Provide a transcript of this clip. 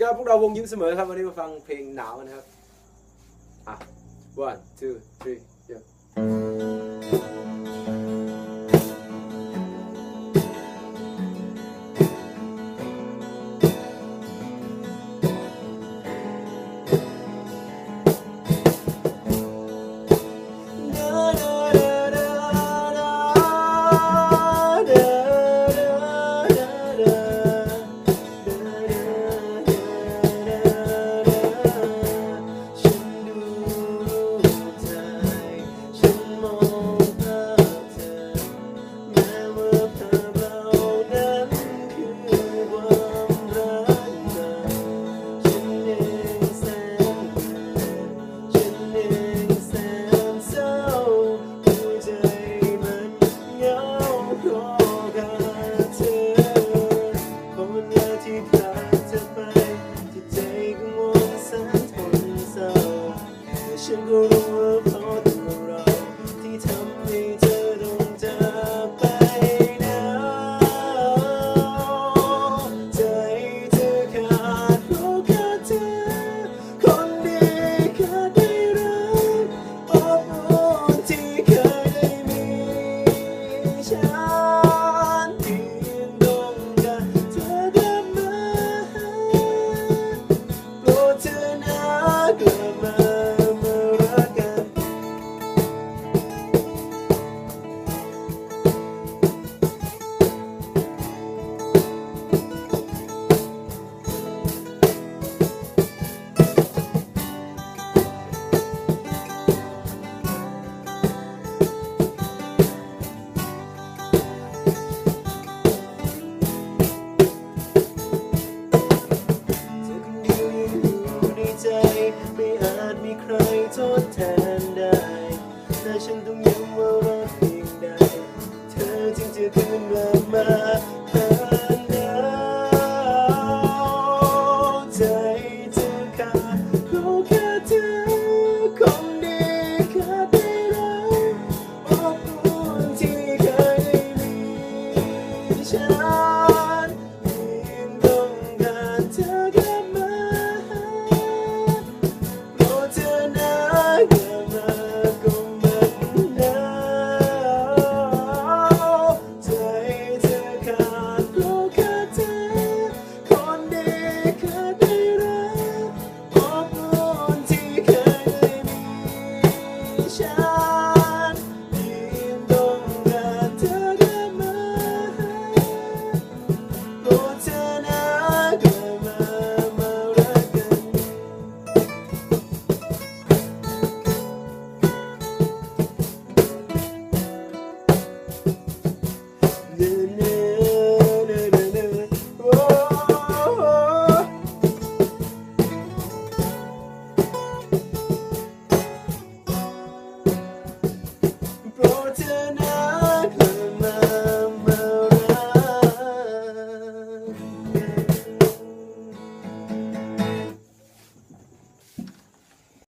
ก็พวกเราวงยิ้มเสมอครับ วันนี้มาฟังเพลงหนาวนะครับ อะ one two three yeah love. ฉันต้องยิ้มว่ารักเพียงใดเธอจึงจะคืนกลับมา